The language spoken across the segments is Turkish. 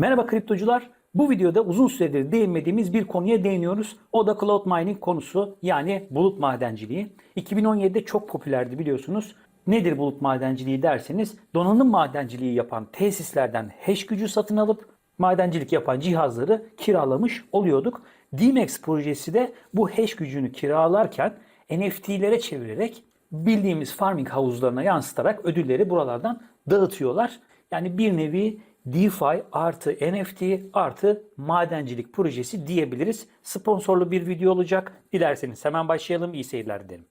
Merhaba kriptocular. Bu videoda uzun süredir değinmediğimiz bir konuya değiniyoruz. O da cloud mining konusu yani bulut madenciliği. 2017'de çok popülerdi biliyorsunuz. Nedir bulut madenciliği derseniz donanım madenciliği yapan tesislerden hash gücü satın alıp madencilik yapan cihazları kiralamış oluyorduk. DMAX projesi de bu hash gücünü kiralarken NFT'lere çevirerek bildiğimiz farming havuzlarına yansıtarak ödülleri buralardan dağıtıyorlar. Yani bir nevi DeFi artı NFT artı madencilik projesi diyebiliriz. Sponsorlu bir video olacak. Dilerseniz hemen başlayalım. İyi seyirler dilerim.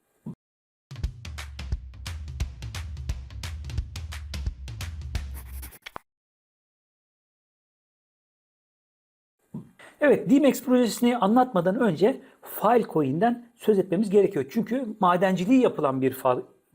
Evet, DMAX projesini anlatmadan önce Filecoin'den söz etmemiz gerekiyor. Çünkü madenciliği yapılan bir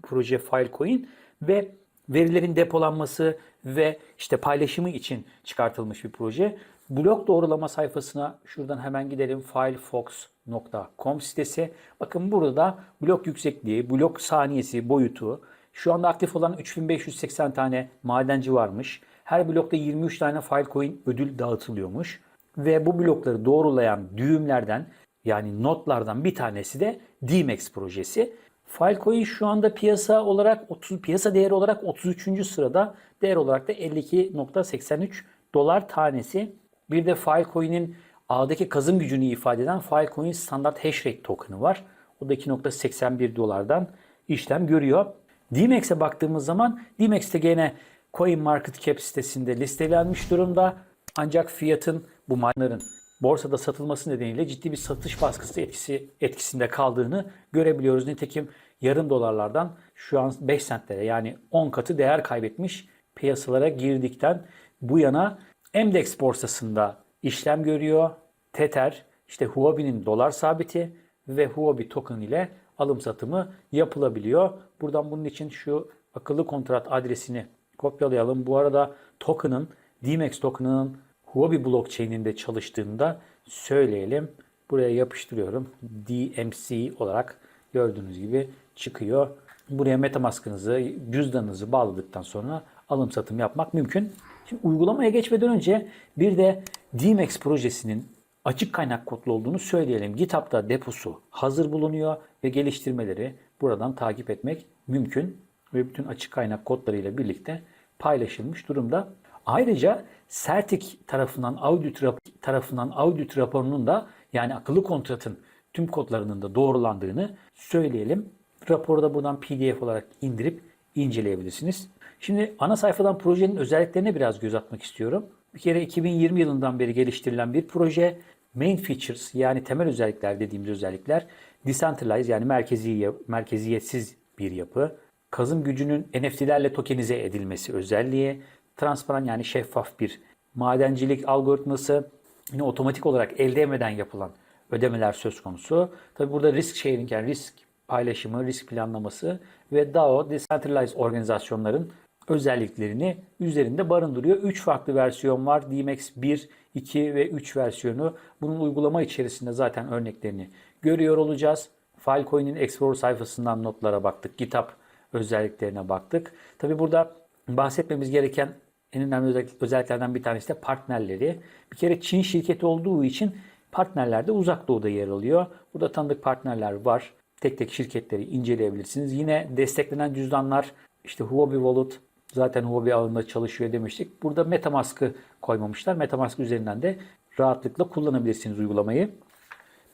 proje Filecoin ve verilerin depolanması ve işte paylaşımı için çıkartılmış bir proje. Blok doğrulama sayfasına şuradan hemen gidelim. filefox.com sitesi. Bakın burada blok yüksekliği, blok saniyesi, boyutu. Şu anda aktif olan 3580 tane madenci varmış. Her blokta 23 tane Filecoin ödül dağıtılıyormuş. Ve bu blokları doğrulayan düğümlerden yani notlardan bir tanesi de DMAX projesi. Filecoin şu anda piyasa olarak 30 piyasa değeri olarak 33. sırada, değer olarak da 52.83 dolar tanesi. Bir de Filecoin'in ağdaki kazım gücünü ifade eden Filecoin standart hash rate token'ı var. O da 2.81 dolardan işlem görüyor. DMAX'e baktığımız zaman DMAX'te gene Coin Market Cap sitesinde listelenmiş durumda. Ancak fiyatın bu miner'ın borsada satılması nedeniyle ciddi bir satış baskısı etkisi etkisinde kaldığını görebiliyoruz. Nitekim yarım dolarlardan şu an 5 centlere yani 10 katı değer kaybetmiş piyasalara girdikten bu yana Emdex borsasında işlem görüyor. Tether, işte Huobi'nin dolar sabiti ve Huobi token ile alım satımı yapılabiliyor. Buradan bunun için şu akıllı kontrat adresini kopyalayalım. Bu arada token'ın DMAX token'ının Huobi blockchain'inde çalıştığında söyleyelim. Buraya yapıştırıyorum. DMC olarak gördüğünüz gibi çıkıyor. Buraya Metamask'ınızı, cüzdanınızı bağladıktan sonra alım satım yapmak mümkün. Şimdi uygulamaya geçmeden önce bir de DMAX projesinin açık kaynak kodlu olduğunu söyleyelim. GitHub'da deposu hazır bulunuyor ve geliştirmeleri buradan takip etmek mümkün ve bütün açık kaynak kodlarıyla birlikte paylaşılmış durumda. Ayrıca Certic tarafından audit tarafından audit raporunun da yani akıllı kontratın tüm kodlarının da doğrulandığını söyleyelim. Raporu da buradan PDF olarak indirip inceleyebilirsiniz. Şimdi ana sayfadan projenin özelliklerine biraz göz atmak istiyorum. Bir kere 2020 yılından beri geliştirilen bir proje. Main features yani temel özellikler dediğimiz özellikler decentralized yani merkezi merkeziyetsiz bir yapı. Kazım gücünün NFT'lerle tokenize edilmesi özelliği, transparan yani şeffaf bir madencilik algoritması, yine otomatik olarak el değmeden yapılan ödemeler söz konusu. Tabi burada risk sharing yani risk paylaşımı, risk planlaması ve DAO, Decentralized organizasyonların özelliklerini üzerinde barındırıyor. 3 farklı versiyon var. DMAX 1, 2 ve 3 versiyonu. Bunun uygulama içerisinde zaten örneklerini görüyor olacağız. Filecoin'in Explorer sayfasından notlara baktık. GitHub özelliklerine baktık. Tabi burada bahsetmemiz gereken en önemli özelliklerden bir tanesi de partnerleri. Bir kere Çin şirketi olduğu için partnerler de uzak doğuda yer alıyor. Burada tanıdık partnerler var. Tek tek şirketleri inceleyebilirsiniz. Yine desteklenen cüzdanlar işte Huobi Wallet zaten Huobi ağında çalışıyor demiştik. Burada Metamask'ı koymamışlar. Metamask üzerinden de rahatlıkla kullanabilirsiniz uygulamayı.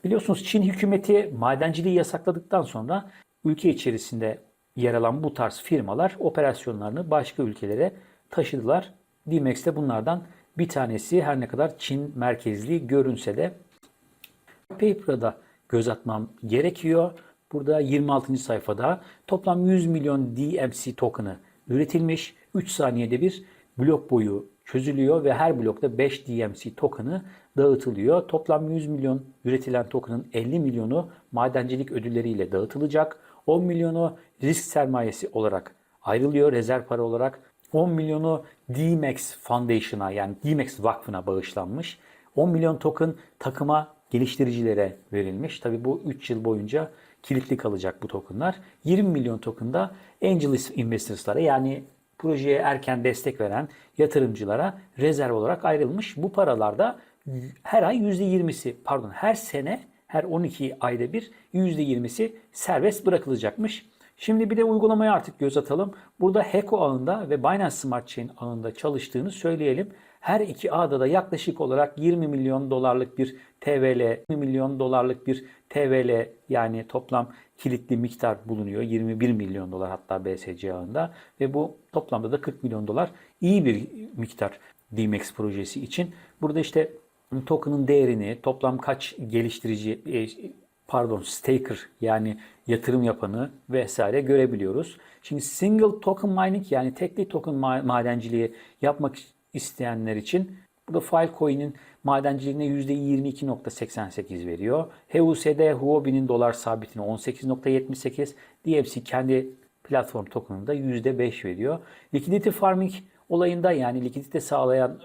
Biliyorsunuz Çin hükümeti madenciliği yasakladıktan sonra ülke içerisinde yer alan bu tarz firmalar operasyonlarını başka ülkelere taşıdılar. DMAX de bunlardan bir tanesi her ne kadar Çin merkezli görünse de Paper'a da göz atmam gerekiyor. Burada 26. sayfada toplam 100 milyon DMC token'ı üretilmiş. 3 saniyede bir blok boyu çözülüyor ve her blokta 5 DMC token'ı dağıtılıyor. Toplam 100 milyon üretilen token'ın 50 milyonu madencilik ödülleriyle dağıtılacak. 10 milyonu risk sermayesi olarak ayrılıyor rezerv para olarak. 10 milyonu DMAX Foundation'a yani DMAX Vakfı'na bağışlanmış. 10 milyon token takıma geliştiricilere verilmiş. Tabi bu 3 yıl boyunca kilitli kalacak bu tokenlar. 20 milyon token da Angel Investors'lara yani projeye erken destek veren yatırımcılara rezerv olarak ayrılmış. Bu paralarda her ay %20'si pardon her sene her 12 ayda bir %20'si serbest bırakılacakmış. Şimdi bir de uygulamaya artık göz atalım. Burada Heko ağında ve Binance Smart Chain ağında çalıştığını söyleyelim. Her iki ağda da yaklaşık olarak 20 milyon dolarlık bir TVL, 20 milyon dolarlık bir TVL yani toplam kilitli miktar bulunuyor. 21 milyon dolar hatta BSC ağında ve bu toplamda da 40 milyon dolar iyi bir miktar DMAX projesi için. Burada işte token'ın değerini, toplam kaç geliştirici e, pardon staker yani yatırım yapanı vesaire görebiliyoruz. Şimdi single token mining yani tekli token ma- madenciliği yapmak isteyenler için burada Filecoin'in madenciliğine %22.88 veriyor. HUS'de Huobi'nin dolar sabitine 18.78, DFC kendi platform token'ında %5 veriyor. Liquidity farming olayında yani likidite sağlayan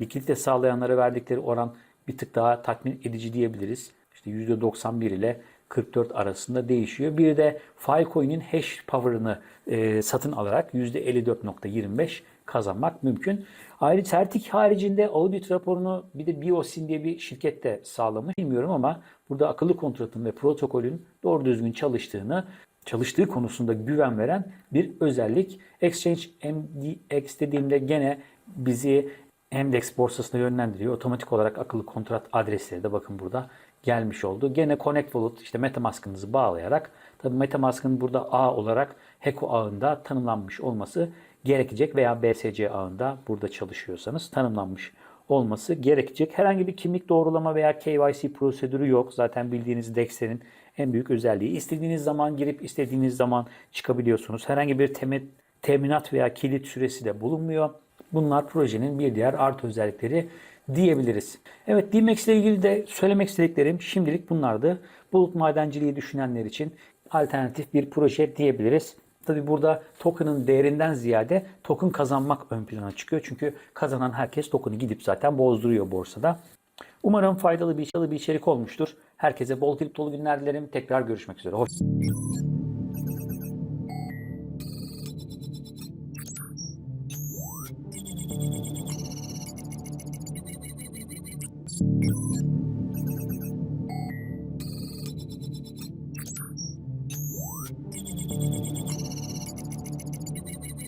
likidite sağlayanlara verdikleri oran bir tık daha tatmin edici diyebiliriz. İşte %91 ile 44 arasında değişiyor. Bir de Filecoin'in hash power'ını e, satın alarak %54.25 kazanmak mümkün. Ayrıca Certic haricinde audit raporunu bir de Biosin diye bir şirket de sağlamış. Bilmiyorum ama burada akıllı kontratın ve protokolün doğru düzgün çalıştığını çalıştığı konusunda güven veren bir özellik. Exchange MDX dediğimde gene bizi Endex borsasına yönlendiriyor. Otomatik olarak akıllı kontrat adresleri de bakın burada gelmiş oldu. Gene Connect Wallet işte Metamask'ınızı bağlayarak tabii Metamask'ın burada ağ olarak Heko ağında tanımlanmış olması gerekecek veya BSC ağında burada çalışıyorsanız tanımlanmış olması gerekecek. Herhangi bir kimlik doğrulama veya KYC prosedürü yok. Zaten bildiğiniz DEX'lerin en büyük özelliği. İstediğiniz zaman girip istediğiniz zaman çıkabiliyorsunuz. Herhangi bir temet, teminat veya kilit süresi de bulunmuyor. Bunlar projenin bir diğer artı özellikleri diyebiliriz. Evet DMAX ile ilgili de söylemek istediklerim şimdilik bunlardı. Bulut madenciliği düşünenler için alternatif bir proje diyebiliriz. Tabi burada token'ın değerinden ziyade token kazanmak ön plana çıkıyor. Çünkü kazanan herkes token'ı gidip zaten bozduruyor borsada. Umarım faydalı bir, içerik olmuştur. Herkese bol kriptolu günler dilerim. Tekrar görüşmek üzere. Hoş